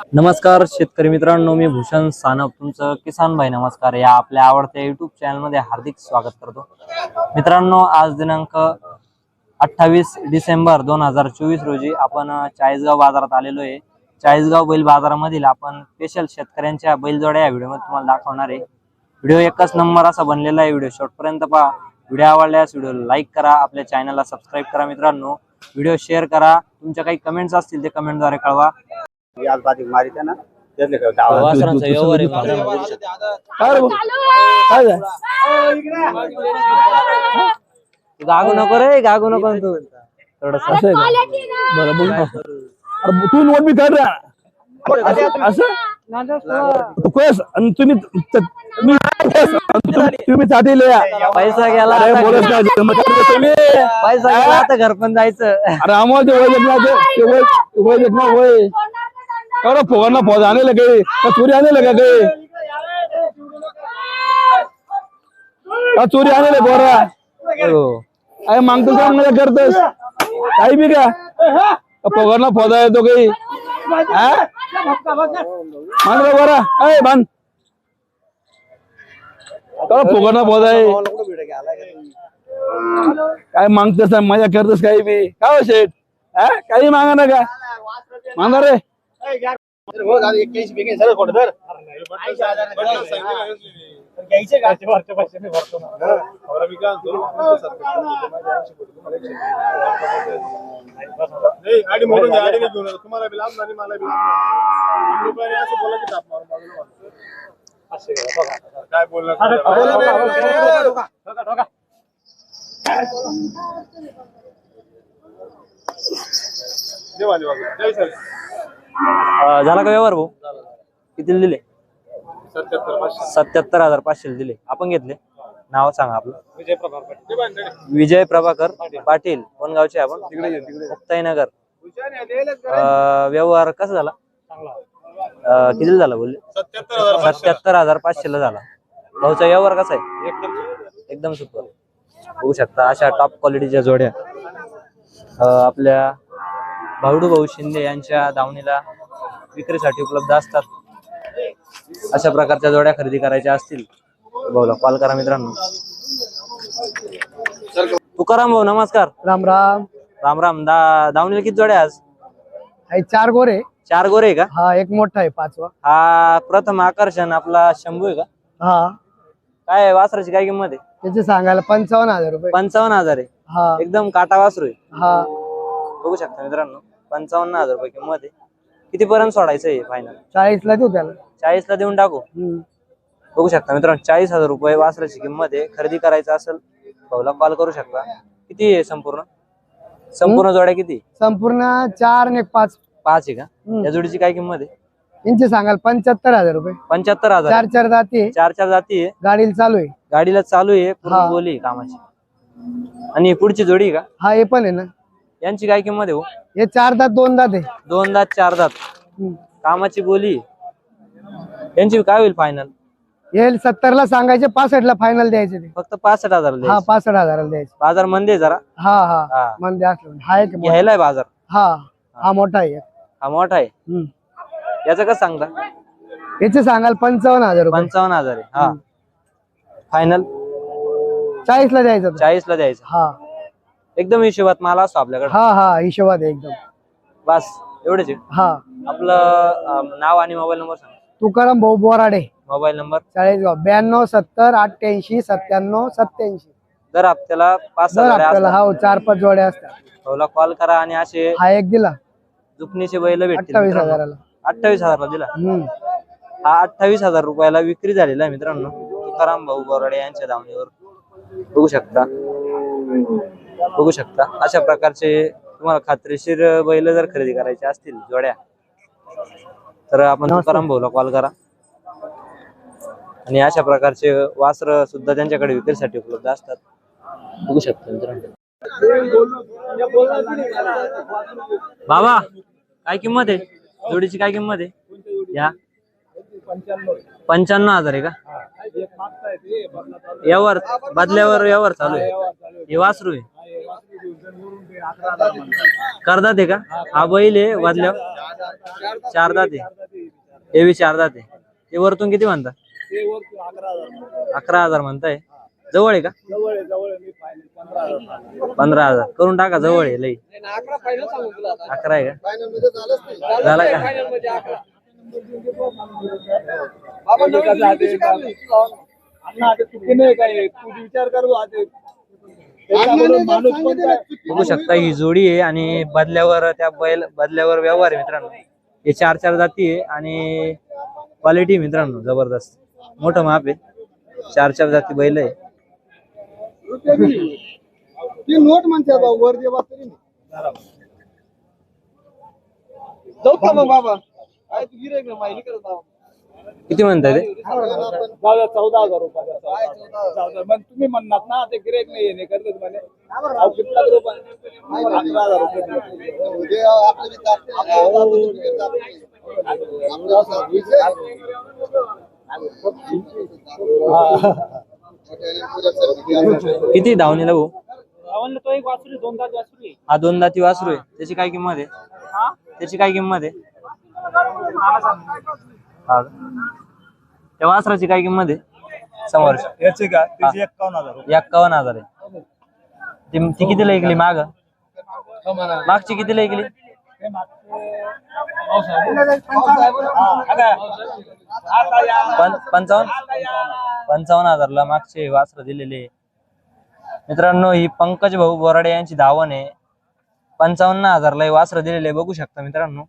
नमस्कार शेतकरी मित्रांनो मी भूषण सानप. तुमचं किसान भाई नमस्कार या आपल्या आवडत्या युट्यूब चॅनलमध्ये हार्दिक स्वागत करतो. मित्रांनो आज दिनांक अठ्ठावीस डिसेंबर दोन हजार चोवीस रोजी आपण चाळीसगाव बाजारात आलेलो आहे. चाळीसगाव बैल बाजारामधील आपण स्पेशल शेतकऱ्यांच्या बैलजोड्या या व्हिडिओमध्ये तुम्हाला दाखवणार आहे. व्हिडिओ एकच नंबर असा बनलेला आहे. व्हिडिओ शेवटपर्यंत पहा. व्हिडिओ आवडल्यास व्हिडिओ लाईक करा. आपल्या चॅनलला सबस्क्राईब करा मित्रांनो. व्हिडिओ शेअर करा. तुमच्या काही कमेंट्स असतील ते कमेंटद्वारे कळवा. बाधिक मारी ना त्यातले काय डावा वासरांचा व्यवहार आहे मित्रांनो, बघू शकता. काय रे? भाऊ? काय झालं? तू गागू नको रे गागू नको तू थोडस. असं आहे का? बरं बोल ना. अरे तू नोट मी कर ना असं- असं? तू कोस? आणि तुम्ही त- तुम्ही तुम्ही- तुम्ही चाटीले. या. पैसा गेला अरे आता बोलत काय तुम्ही तुम्ही. पैसा गेला आता घर पण जायचं. अरे आम्हाला ते वय देखना ते वय वय देखना वय. अरे फोगांना फोज आणे लगे का चोरी आणे लगा गए का चोरी आणे लगे बोरा हो. अरे मागतो का मला करतोस? काही बी का? का फोगांना फोदा येतो काही? हा? बोरा अय बांध. का फोगांना आहे? काय मागतस आणि मजा करतोस काही बी? काय हो, शेठ? काही मागा ना का मागा रे. गाडी मोडून द्या गाडी घेऊन तुम्हाला बी लाभ नाही मला बी लाभ नाही. लोकांनी असं बोला की ताप मारून बाजूला मारून. काय बोलणार? देवा देवा जय सर अं, झाला का व्यवहार भाऊ? कितीला दिले? सत्याहत्तर हजार पाचशेला दिले. आपण घेतले. नाव सांगा आपलं. विजय विजय प्रभाकर पाटील. कोण गावचे आपण? मुक्ताईनगर. अं, व्यवहार कसा झाला? अं, झाला बोलले? सत्याहत्तर हजार पाचशेला झाला. भाऊचा व्यवहार कसा आहे? एकदम एकदम सुपर. बघू शकता अशा टॉप क्वालिटीच्या जोड्या. अं, आपल्या भावडू भाऊ शिंदे यांच्या दावणीला विक्रीसाठी उपलब्ध असतात. अशा प्रकारच्या जोड्या खरेदी करायच्या असतील भाऊला कॉल करा मित्रांनो. तुकाराम भाऊ नमस्कार. राम राम. राम राम. दा दावणीला किती जोड्या आज? हे चार गोरे. चार गोरे आहे का? हा एक मोठा आहे पाचवा. हा प्रथम आकर्षण आपला शंभू आहे का? हा. काय आहे? वासराची काय किंमत आहे? त्याचे सांगायला पंचावन्न हजार रुपये. पंचावन्न हजार आहे. हा. एकदम काटा वासरू आहे. हा. बघू शकता मित्रांनो. पंचावन्न हजार रुपये किंमत आहे. किती पर्यंत सोडायचं आहे फायनल चाळीस ला देऊ त्याला. चाळीस ला देऊन टाकू? हम्म. बघू शकता मित्रांनो चाळीस हजार रुपये वासराची किंमत आहे. खरेदी करायचं असेल भाऊला कॉल करू शकता. किती आहे संपूर्ण? संपूर्ण जोड्या किती? संपूर्ण चार आणि एक पाच. पाच आहे का? हम्म. या जोडीची काय किंमत आहे? यांचे सांगायला पंच्याहत्तर हजार रुपये. पंच्याहत्तर हजार. चार चार जाती आहे. चार चार जाती आहे. गाडीला चालू आहे. गाडीला चालू आहे पूर्ण हा. बोली आहे कामाची. आणि पुढची जोडी आहे का? हा हे पण आहे ना. यांची काय किंमत आहे हो? हे चार दात दोन दात आहे. दोन दात चार दात. हम्म. कामाची बोली. यांची काय होईल फायनल हे सत्तर ला सांगायचे पासष्ट ला फायनल द्यायचे ते. फक्त पासष्ट हजार हा पासष्ट हजाराला द्यायचे. बाजार मंदी आहे जरा. हा हा. हा. मन असलं. हा एक मोठा. घ्यायलाय बाजार. हा हा मोठा आहे एक. हा मोठा आहे. हम्म. याचं कसं सांगता? याचे सांगाल पंचावन्न हजार रुपये. पंचावन्न हजार आहे. हा. फायनल चाळीस ला द्यायचं तो. चाळीस ला द्यायचं. हा. एकदम हिशोबात माल असतो आपल्याकडे. हा हा हिशोबात आहे एकदम. बस एवढेच आहे? हा. आपलं अं, नाव आणि मोबाईल नंबर सांग. तुकाराम भाऊ बोराडे. Mobile number? चाळीसगाव ब्याण्णव सत्तर अठ्ठ्याऐंशी सत्त्याण्णव सत्त्याऐंशी. दर हप्त्याला पाच हजार आपल्याला हा चार पाच जोड्या असतात. कॉल करा आणि असे हा एक दिला. जुपणीचे बैल भेटतील अठ्ठावीस मित्रांनो. हजाराला. अठ्ठावीस हजारला दिला? हम्म. हा अठ्ठावीस हजार रुपयाला विक्री झालेला आहे मित्रांनो. तुकाराम भाऊ बोराडे यांच्या दावणीवर बघू शकता. बघू शकता. अशा प्रकारचे तुम्हाला खात्रीशीर बैल जर खरेदी करायचे असतील जोड्या तर आपण तुकाराम भाऊला कॉल करा. आणि अशा प्रकारचे वासर सुद्धा त्यांच्याकडे विक्रीसाठी उपलब्ध असतात. बघू शकता मित्रांनो. बाबा काय किंमत आहे? जोडीची काय किंमत आहे? या. पंच्याण्णव हजार आहे का? यावर बदल्यावर यावर चालू आहे. हे वासरू आहे. करदात आहे का? हा बैल आहे बदल्यावर. चारदाते आहे हे बी चार आहे ते वरतून किती म्हणता? अकरा हजार म्हणताय. जवळ आहे का? पंधरा हजार. करून टाका जवळ आहे लई. अकरा आहे का? झाला का? बघू शकता ही जोडी आहे आणि बदल्यावर त्या बैल बदल्यावर व्यवहार आहे मित्रांनो. हे चार चार जाती आहे आणि क्वालिटी मित्रांनो जबरदस्त. मोठं माप आहे. चार चार जाती बैल आहे. ती नोट म्हणते बा वर देवा तरी जाऊ का मग बाबा? करत. किती म्हणताय ते? चौदा हजार रुपये. मग तुम्ही म्हणणार ना ते गिरेक नाही येणे करतात म्हणे. अकरा हजार रुपये किती धावणीला भाऊ? तो एक वासरी दोन तास वासरी हा दोन दाती वासरू आहे. त्याची काय किंमत आहे? त्याची काय किंमत आहे? हा का? त्या वासराची काय किंमत आहे? समोर. याचे का? त्याचे एकावन्न हजार रुपये. एक्कावन्न हजार आहे. ती ती कितीला ऐकली माग? मागची कितीला ऐकली पंचावन्न? पंचावन्न हजारला मागचे वासर दिलेले. मित्रांनो ही पंकज भाऊ बोराडे यांची धावण आहे. पंचावन्न हजारला हे वासर दिलेले बघू शकता मित्रांनो.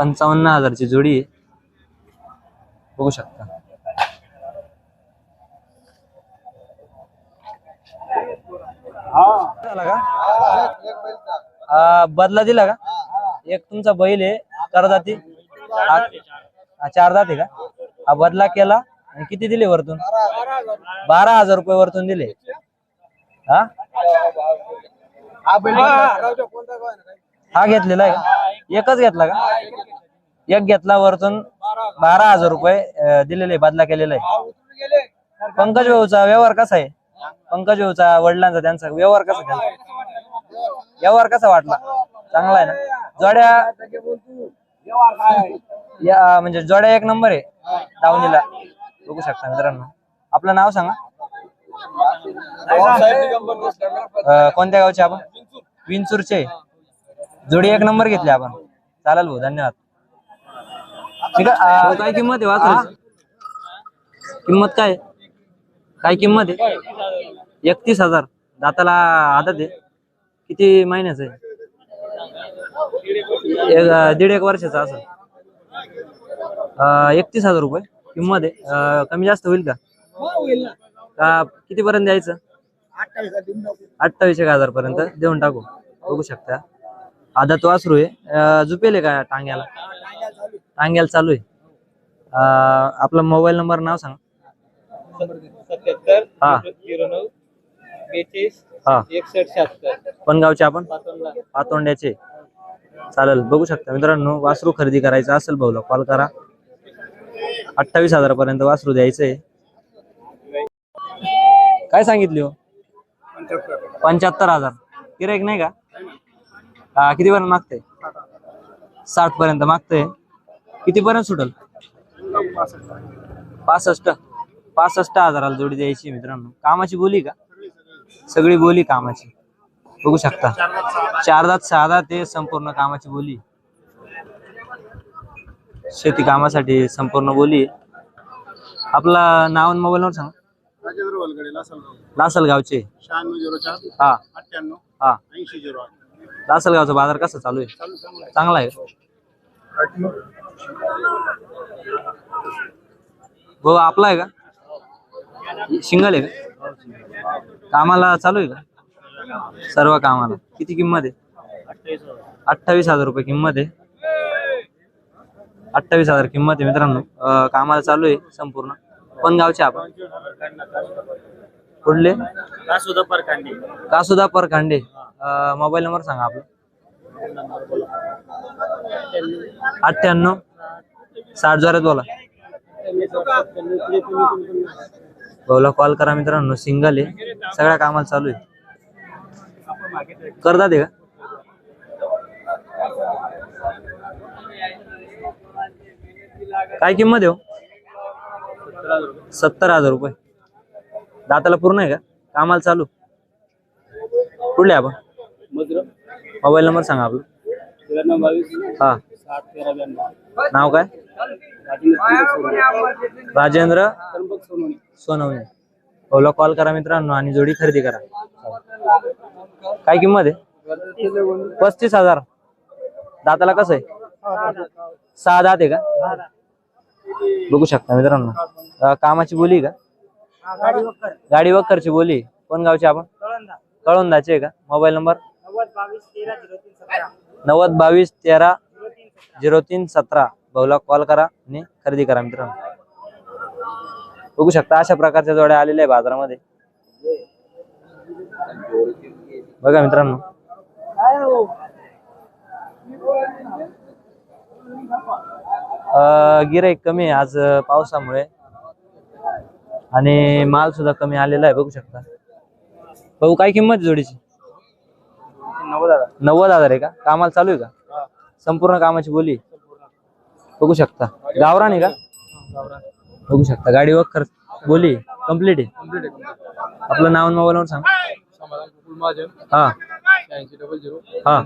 पंचावन्न हजारची जोडी आहे. बघू शकता. झाला का? आ, बदला दिला का? एक तुमचा बैल आहे करदाती हा चार दात आहे का? हा बदला केला. आणि किती दिले वरतून? बारा हजार रुपये वरतून दिले. हा. हा घेतलेला आहे का? एकच घेतला का? एक घेतला वरतून बारा हजार रुपये दिलेले बदला केलेला. आहे पंकज भाऊचा व्यवहार कसा आहे? पंकज भाऊचा वडिलांचा त्यांचा व्यवहार कसा त्यांचा व्यवहार कसा वाटला? चांगला आहे ना? जोड्या या म्हणजे जोड्या एक नंबर आहे दावणीला. बघू शकता मित्रांनो. आपलं नाव सांगा. कोणत्या गावचे आपण? विंचूरचे. जोडी एक नंबर घेतली आपण. चालेल भाऊ धन्यवाद. ठीक आहे अं, काय किंमत आहे वासराची? किंमत काय? काय किंमत आहे? एकतीस हजार. दाताला आदत आहे. किती महिन्याचं आहे? एक अं, दीड एक वर्षाचा असं. एकतीस हजार रुपये किंमत आहे. अं, कमी जास्त होईल का? का किती पर्यंत द्यायचं? अठ्ठावीस एक हजार पर्यंत देऊन टाकू. बघू शकता. आदत वासरू आहे. झुपेल आहे का टांग्याला? टांग्याला चालू आहे. आपला मोबाईल नंबर नाव सांगा. सत्याहत्तर हा. झिरो नऊ बेचाळीस हा. एकसष्ट शहात्तर. पण गावचे आपण पातोंड्याचे. चालेल बघू शकता मित्रांनो वासरू खरेदी करायचं असेल भाऊला कॉल करा. अठ्ठावीस हजार पर्यंत वासरू द्यायचंय काय सांगितली हो? पंच्याहत्तर. हजार. गिरायक नाही का? किती पर्यंत मागते साठ पर्यंत मागते किती पर्यंत सुटल? पासष्ट. पासष्ट हजाराला जोडी द्यायची मित्रांनो. कामाची बोली का? सगळी बोली कामाची. बघू शकता. चार दात सहा दात ते संपूर्ण कामाची बोली शेती कामासाठी संपूर्ण बोली आपला नाव आणि मोबाईल नंबर सांगा. राजेंद्र वलगडे लासलगाव. लासलगावचे. शहाण्णव झिरो चार हा. अठ्ठ्याण्णव हा. ऐंशी झिरो आठ. लासलगावचा बाजार कसा चालू आहे? चांगला आहे. भाऊ आपला आहे का? शिंगल आहे का? कामाला चालू आहे का? सर्व कामाला. किती किंमत आहे? अठ्ठावीस हजार रुपये किंमत आहे. अठ्ठावीस हजार किंमत आहे मित्रांनो. कामाला चालू आहे संपूर्ण. पण गावचे आपण. कुठले? कासुदा परखांडे कासुदा परखांडे मोबाईल नंबर सांगा आपला. अठ्ठ्याण्णव. साठ जोरात बोला. बोला कॉल करा मित्रांनो. सिंगल आहे. सगळ्या कामाला चालू आहे. करता ते का? काय किंमत येऊ हो? सत्तर हजार रुपये. दाताला पूर्ण आहे का? कामाला चालू? कुठले आपण? मोबाईल नंबर सांगा आपलं. हा. नाव काय? राजेंद्र सोनवणी. ओला कॉल करा मित्रांनो आणि जोडी खरेदी करा. काय किंमत आहे? पस्तीस हजार. दाताला कसं आहे? सहा दात आहे का? बघू शकता मित्रांनो. कामाची बोली का? गाडी वक्करची बोली. कोण गावची आपण? कळवंदाची का? Mobile number? नव्वद बावीस तेरा झिरो तीन सतरा. भाऊला कॉल करा आणि खरेदी करा मित्रांनो. बघू शकता अशा प्रकारच्या जोड्या आलेल्या आहे बाजारामध्ये. बघा मित्रांनो. गिराईक कमी आहे आज पावसामुळे. आणि माल सुद्धा कमी आलेला आहे बघू शकता. भाऊ काय किंमत आहे जोडीची? नव्वद हजार आहे का? कामाला चालू आहे का? संपूर्ण कामाची बोली. बघू शकता. गावरान आहे का? बघू शकता. गाडी वखर बोली कंप्लीट आहे. आपलं नाव मोबाईल नंबर सांग. हा. हा.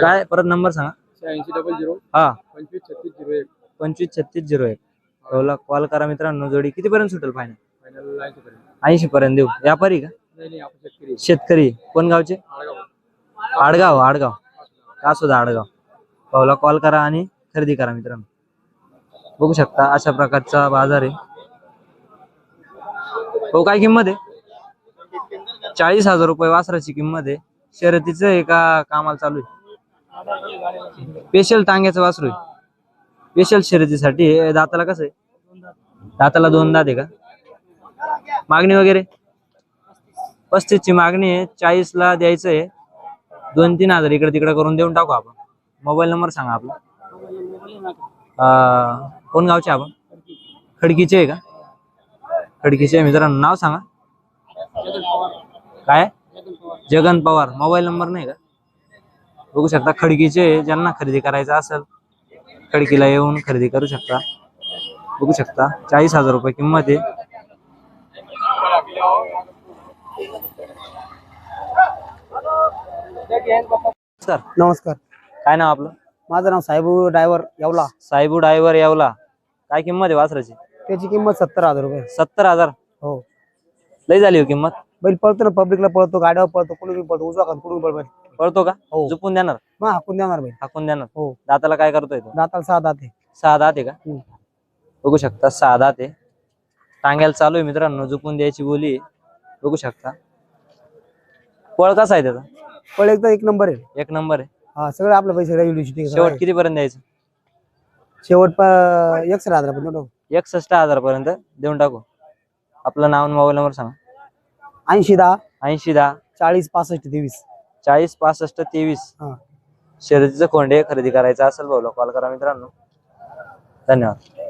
काय? परत नंबर सांगा. शहाऐंशी डबल झिरो हा. पंचवीस छत्तीस झिरो एक. पंचवीस छत्तीस झिरो एक. भाऊला कॉल करा मित्रांनो जोडी कितीपर्यंत सुटेल फायनल ऐंशी पर्यंत देऊ. व्यापारी का? शेतकरी. कोण गावचे? आडगाव. आडगाव का सुद्धा आडगाव. भाऊला कॉल करा आणि खरेदी करा मित्रांनो. बघू शकता अशा प्रकारचा बाजार आहे. भाऊ काय किंमत आहे? चाळीस हजार रुपये वासराची किंमत आहे. शर्यतीचं आहे का कामाला चालू आहे. स्पेशल टांग्याचं वासरू आहे. स्पेशल शर्यतीसाठी. दाताला कसं आहे? दाताला दोन दात आहे का? मागणी वगैरे? पस्तीस ची मागणी आहे. चाळीस ला द्यायचं आहे. दोन तीन हजार इकडे तिकडे करून देऊन टाकू आपण. मोबाईल नंबर सांगा आपला. कोण गावचे आपण? खडकीचे आहे का? खडकीचे आहे मित्रांनो. नाव सांगा. काय? जगन पवार. मोबाईल नंबर नाही का? बघू शकता खडकीचे ज्यांना खरेदी करायचं असेल खडकीला येऊन खरेदी करू शकता. बघू शकता. चाळीस हजार रुपये किंमत आहे. सर नमस्कार. काय नाव आपलं? माझं नाव साहेबू ड्रायव्हर येवला. साहेबू डायव्हर यावला. काय किंमत आहे वासराची? त्याची किंमत सत्तर हजार रुपये. सत्तर हजार? हो. लय झाली हो किंमत. बैल पळतो ना पब्लिकला पळतो गाड्यावर पळतो कुणी पळतो उजवा कुणी पळतो. कळतो का? हो. झुपून देणार? मग हाकून देणार हाकून देणार. हो. दाताला काय करतोय तो? दाताला सहा दात आहे. सहा दात आहे का? हम्म. बघू शकता सहा दात आहे. टांग्याला चालू आहे मित्रांनो झुपून द्यायची बोली आहे. बघू शकता. पळ कसा आहे त्याचा? पळ एकदा एक नंबर आहे. एक नंबर आहे. हा सगळं आपलं पैसे शेवट किती पर्यंत द्यायचं? शेवट प- एकशे हजार पण एकसष्ट हजार पर्यंत देऊन टाकू. आपलं नाव मोबाईल नंबर सांगा. ऐंशी दहा. ऐंशी दहा. चाळीस पासष्ट तेवीस. चाळीस पासष्ट तेवीस. हा. शर्यतीचं कोंडे खरेदी करायचं असेल भाऊ कॉल करा मित्रांनो. धन्यवाद.